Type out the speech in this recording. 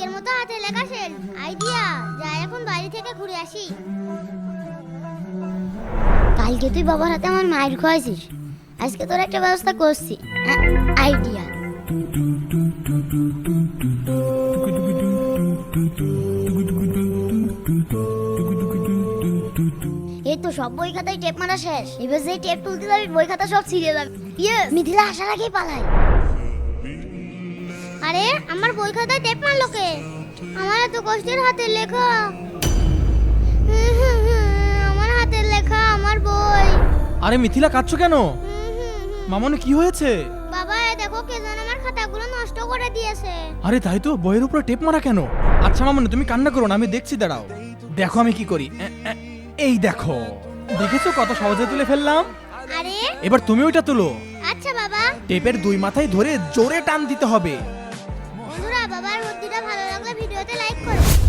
কালকের মতো হাতে লেখা শেষ। আইডিয়া, যাই এখন বাড়ি থেকে ঘুরে আসি। কালকে তুই বাবার হাতে আমার মায়ের খোয়াইছিস। আজকে তোর একটা ব্যবস্থা করছি। আইডিয়া। এই তো সব বই খাতায় টেপ মারা শেষ। এবার যেই টেপ তুলতে যাবি, বই খাতা সব ছিঁড়ে যাবে। ইয়ে মিথিলা আসার আগেই পালাই আরে আমার বই খাতায় টেপ মারলো কে? আমার এত কষ্টের হাতের লেখা। আমার হাতের লেখা আমার বই। আরে মিথিলা কাঁদছো কেন? মামনি কি হয়েছে? বাবা এ দেখো কে যেন আমার খাতাগুলো নষ্ট করে দিয়েছে। আরে তাই তো? বইয়ের উপরে টেপ মারা কেন? আচ্ছা মামনি তুমি কান্না করো না আমি দেখছি দাঁড়াও। দেখো আমি কি করি। এই দেখো। দেখেছ কত সহজে তুলে ফেললাম? আরে। এবার তুমি ওইটা তুলো। আচ্ছা বাবা। টেপের দুই মাথায় ধরে জোরে টান দিতে হবে। বাবার মন্দিরটা ভালো লাগলে ভিডিওতে লাইক করো।